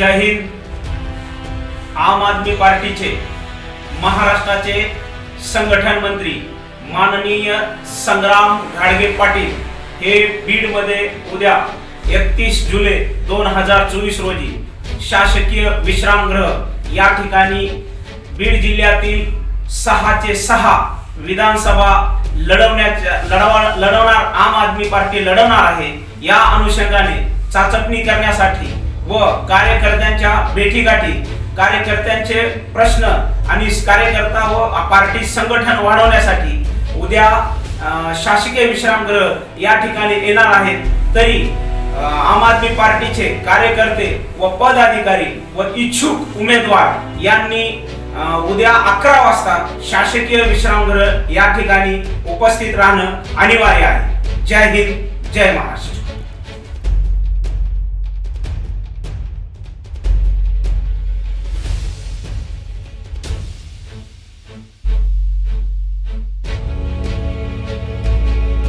जय हिंद. आम आदमी पार्टीचे महाराष्ट्राचे संघटन मंत्री माननीय संग्राम घाडगे पाटील हे बीडमध्ये उद्या एकतीस जुलै दोन हजार चोवीस रोजी शासकीय विश्रामगृह या ठिकाणी बीड जिल्ह्यातील सहाचे सहा विधानसभा लढवण्याच्या लढवा लढवणार आम आदमी पार्टी लढवणार आहे या अनुषंगाने चाचपणी करण्यासाठी व कार्यकर्त्यांच्या भेटीगाठी कार्यकर्त्यांचे प्रश्न आणि कार्यकर्ता व पार्टी संघटन वाढवण्यासाठी उद्या शासकीय विश्रामगृह या ठिकाणी येणार आहेत. तरी आम आदमी पार्टीचे कार्यकर्ते व पदाधिकारी व इच्छुक उमेदवार यांनी उद्या अकरा वाजता शासकीय विश्रामगृह या ठिकाणी उपस्थित राहणं अनिवार्य आहे. जय हिंद जय महाराष्ट्र.